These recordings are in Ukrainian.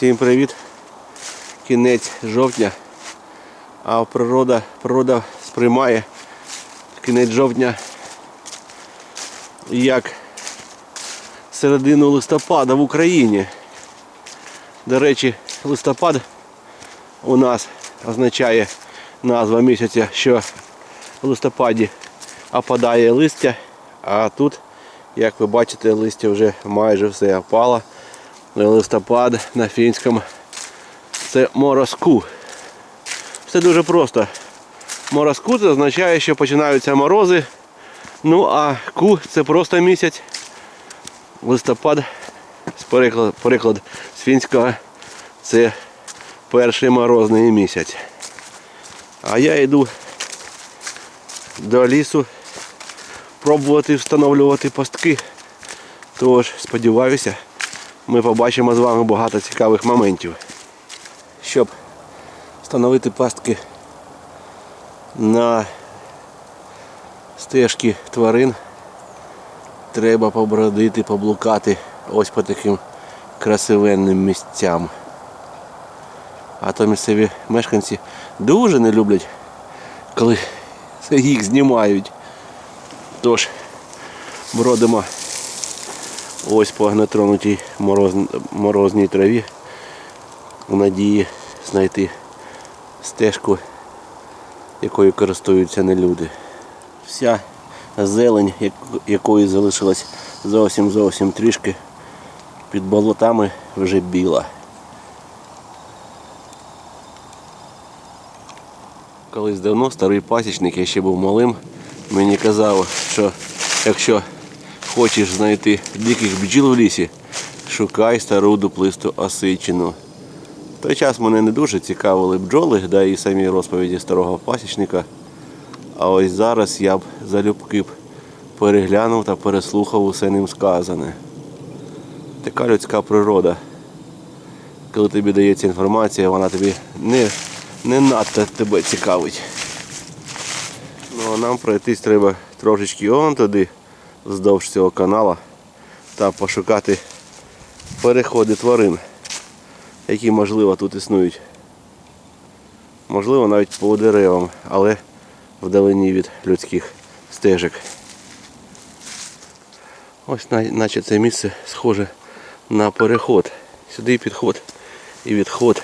Всім привіт! Кінець жовтня. А природа, природа сприймає кінець жовтня як середину листопада в Україні. До речі, листопад у нас означає назва місяця, що в листопаді опадає листя, а тут, як ви бачите, листя вже майже все опало. Листопад на фінському це морозку. Все дуже просто. Морозку це означає, що починаються морози. Ну а ку це просто місяць. Листопад, переклад з фінського, це перший морозний місяць. А я йду до лісу пробувати встановлювати пастки. Тож, сподіваюся, ми побачимо з вами багато цікавих моментів. Щоб встановити пастки на стежки тварин, треба побродити, поблукати ось по таким красивенним місцям. А то місцеві мешканці дуже не люблять, коли їх знімають. Тож бродимо ось по нетронутій мороз... морозній траві у надії знайти стежку, якою користуються не люди. Вся зелень, як- якої залишилась зовсім зовсім трішки, під болотами вже біла. Колись давно старий пасічник, я ще був малим, мені казав, що якщо хочеш знайти диких бджіл в лісі, шукай стару дуплисту осичину. В той час мене не дуже цікавили бджоли, да і самі розповіді старого пасічника. А ось зараз я б залюбки б переглянув та переслухав усе ним сказане. Така людська природа. Коли тобі дається інформація, вона тобі не, не надто тебе цікавить. Ну а нам пройтись треба трошечки он туди, вздовж цього канала, та пошукати переходи тварин, які можливо тут існують. Можливо навіть по деревам, але вдалині від людських стежок. Ось наче це місце схоже на переход. Сюди підход, і відход,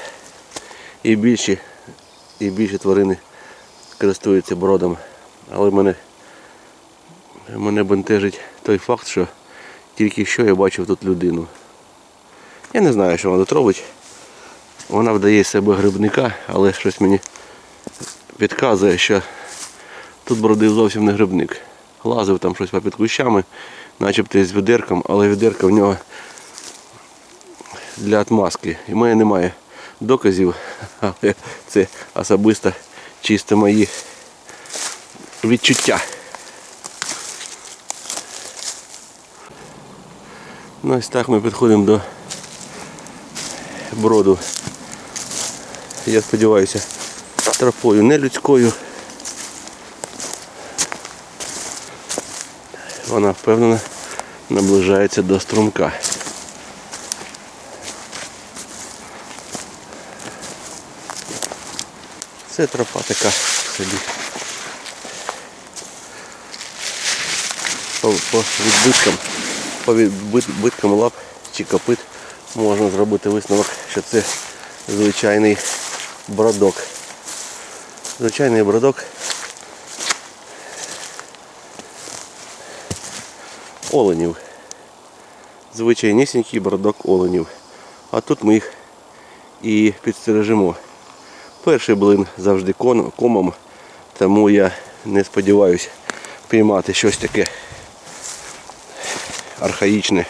і більші, і більші тварини користуються бродом. Але мене, мене бентежить той факт, що тільки що я бачив тут людину. Я не знаю, що вона тут робить. Вона вдає себе грибника, але щось мені підказує, що тут бродив зовсім не грибник. Лазив там щось попід кущами, начебто з відерком, але відерка в нього для отмазки. І в мене немає доказів, але це особисто чисто мої відчуття. Ну ось так ми підходимо до броду. Я сподіваюся, тропою не людською. Вона впевнено наближається до струмка. Це тропа така собі. По, по відбиткам, по відбиткам лап чи копит можна зробити висновок, що це звичайний бродок. Звичайний бродок оленів. Звичайнісінький бродок оленів. А тут ми їх і підстережемо. Перший блин завжди комом, тому я не сподіваюся піймати щось таке архаїчне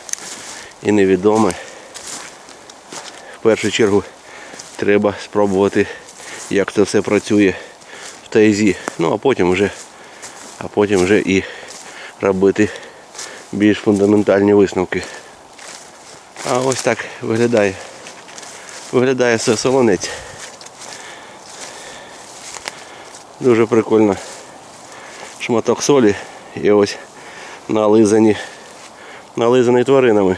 і невідоме. В першу чергу треба спробувати, як це все працює в тайзі. Ну а потім вже, а потім вже і робити більш фундаментальні висновки. А ось так виглядає. Виглядає все солонець. Дуже прикольно. Шматок солі і ось нализані, нализані тваринами.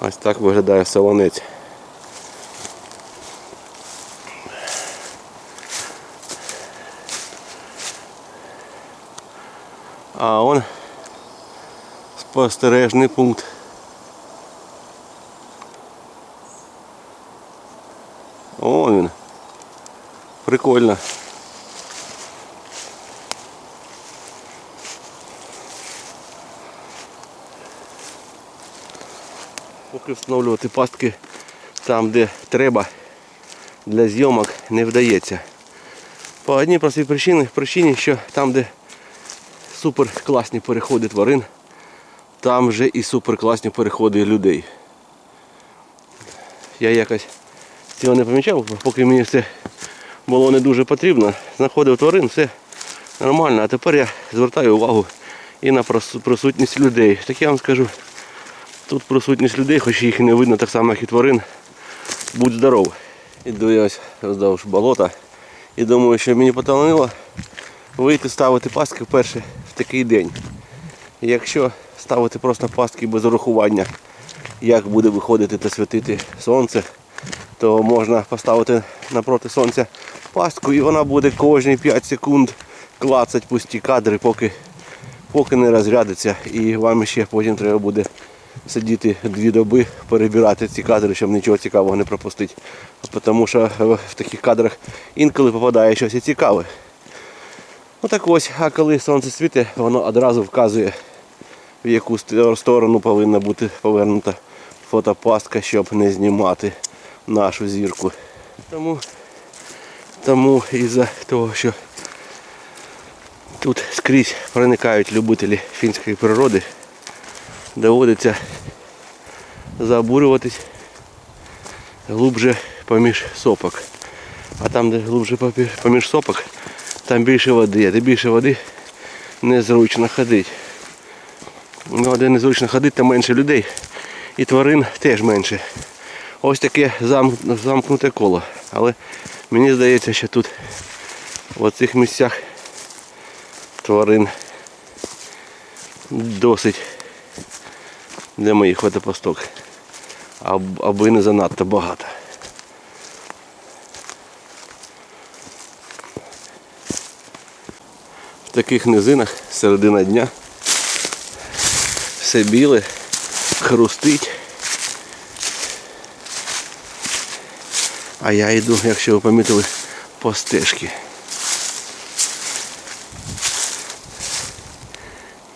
Ось так виглядає солонець. А он спостережний пункт. О, він. Прикольно. Поки встановлювати пастки там, де треба, для зйомок не вдається. По одній простій причині, причині, що там, де супер класні переходи тварин, там вже і супер класні переходи людей. Я якось цього не помічав, поки мені це було не дуже потрібно. Знаходив тварин, все нормально. А тепер я звертаю увагу і на присутність людей. Так я вам скажу, тут присутність людей, хоч їх і не видно так само, як і тварин. Будь здоров. Іду я ось вздовж болота і думаю, що мені поталанило вийти ставити пастки вперше в такий день. Якщо ставити просто пастки без урахування, як буде виходити та світити сонце, то можна поставити напроти сонця пастку і вона буде кожні 5 секунд клацать пусті кадри, поки, поки не розрядиться. І вам ще потім треба буде сидіти дві доби, перебирати ці кадри, щоб нічого цікавого не пропустити. Тому що в таких кадрах інколи попадає щось цікаве. Ну так ось, а коли сонце світить, воно одразу вказує, в яку сторону повинна бути повернута фотопастка, щоб не знімати нашу зірку. Тому, тому із-за того, що тут скрізь проникають любителі фінської природи, доводиться забурюватись глубже поміж сопок. А там, де глубже поміж сопок, там більше води, а де більше води незручно ходити. Ну, а де незручно ходити, там менше людей. І тварин теж менше. Ось таке замкнуте коло. Але мені здається, що тут в цих місцях тварин досить для моїх фотопосток. Аб- Аби не занадто багато. В таких низинах середина дня все біле, хрустить. А я йду, якщо ви помітили, по стежці.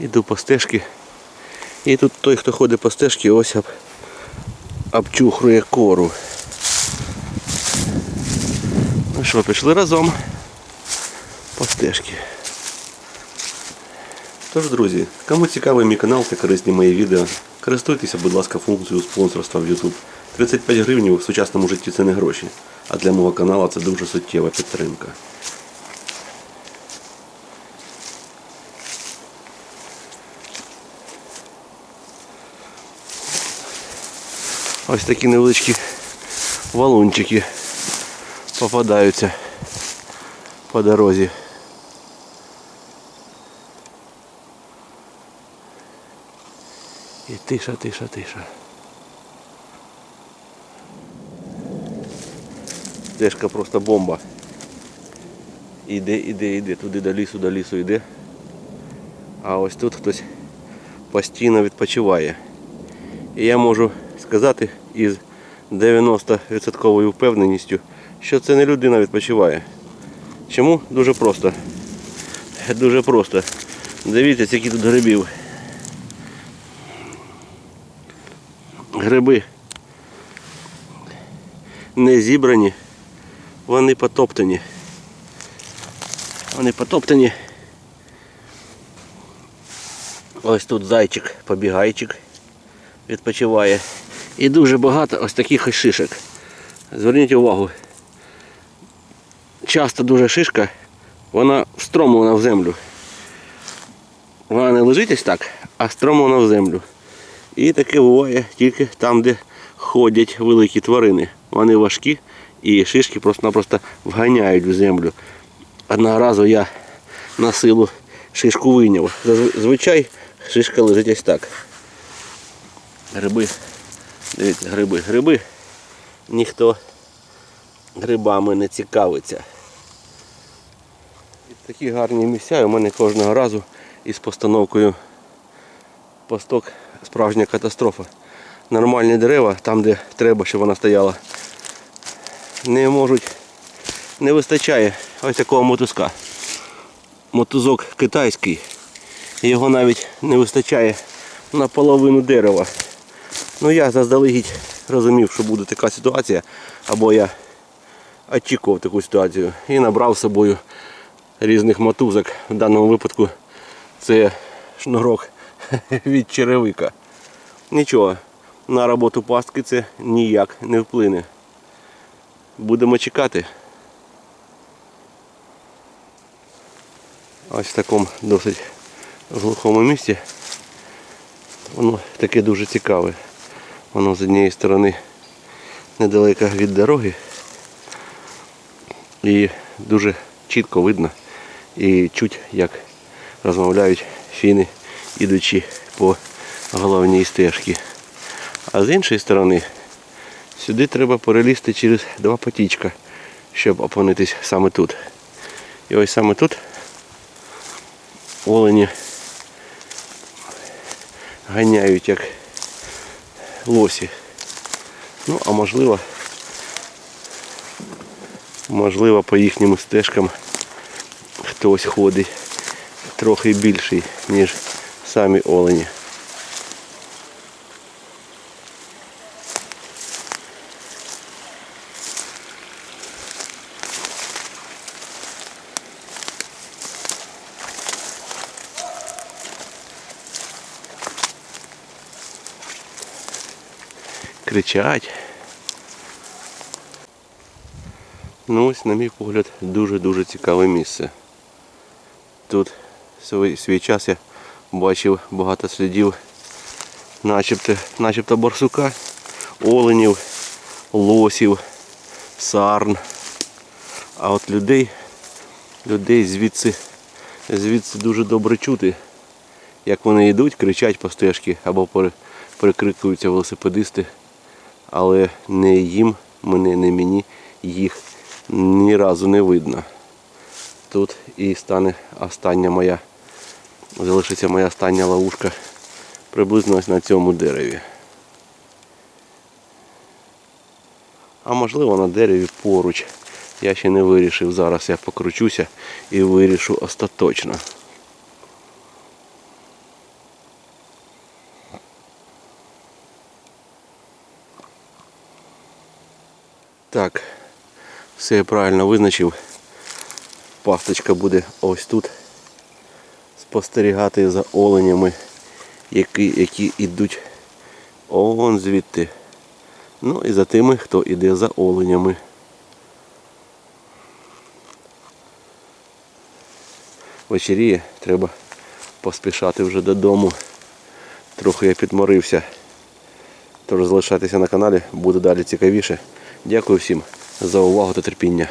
Іду по стежці. І тут той, хто ходить по стежці, ось об, обчухрує кору. Ну що, пішли разом по стежці. Тож, друзі, кому цікавий мій канал та корисні мої відео, користуйтеся, будь ласка, функцією спонсорства в YouTube. 35 гривень в сучасному житті це не гроші, а для мого каналу це дуже суттєва підтримка. Ось такі невеличкі валунчики попадаються по дорозі. І тиша, тиша, тиша. Стежка просто бомба. Іде, іде, іде, туди до лісу, до лісу йде. А ось тут хтось постійно відпочиває. І я можу сказати із 90% впевненістю, що це не людина відпочиває. Чому? Дуже просто. Дуже просто. Дивіться, скільки тут грибів. Гриби не зібрані, вони потоптані. Вони потоптані. Ось тут зайчик, побігайчик відпочиває. І дуже багато ось таких ось шишок. Зверніть увагу. Часто дуже шишка, вона встромлена в землю. Вона не лежить ось так, а встромлена в землю. І таке буває тільки там, де ходять великі тварини. Вони важкі і шишки просто-напросто вганяють в землю. Одного разу я на силу шишку вийняв. Зазвичай шишка лежить ось так. Гриби Дивіться, гриби, гриби. Ніхто грибами не цікавиться. І такі гарні місця у мене кожного разу із постановкою посток справжня катастрофа. Нормальні дерева, там де треба, щоб вона стояла, не можуть, не вистачає ось такого мотузка. Мотузок китайський. Його навіть не вистачає на половину дерева. Ну я заздалегідь розумів, що буде така ситуація, або я очікував таку ситуацію і набрав з собою різних мотузок. В даному випадку це шнурок від черевика. Нічого, на роботу пастки це ніяк не вплине. Будемо чекати. Ось в такому досить глухому місці. Воно таке дуже цікаве. Воно з однієї сторони недалеко від дороги. І дуже чітко видно і чуть, як розмовляють фіни, ідучи по головній стежці. А з іншої сторони, сюди треба перелізти через два потічка, щоб опинитись саме тут. І ось саме тут олені ганяють як лосі. Ну, а можливо, можливо, по їхнім стежкам хтось ходить трохи більший, ніж самі олені. Кричать. Ну ось, на мій погляд, дуже-дуже цікаве місце. Тут свій, свій час я бачив багато слідів начебто, начебто барсука, оленів, лосів, сарн. А от людей, людей звідси, звідси дуже добре чути, як вони йдуть, кричать по стежці або пере- перекрикуються велосипедисти але не їм, мене, не мені їх ні разу не видно. Тут і стане остання моя, залишиться моя остання ловушка приблизно ось на цьому дереві. А можливо на дереві поруч. Я ще не вирішив. Зараз я покручуся і вирішу остаточно. Так, все я правильно визначив. Пасточка буде ось тут. Спостерігати за оленями, які, які йдуть он звідти. Ну і за тими, хто йде за оленями. Вечеріє, треба поспішати вже додому. Трохи я підморився. Тож залишайтеся на каналі, буде далі цікавіше. Дякую всім за увагу та терпіння.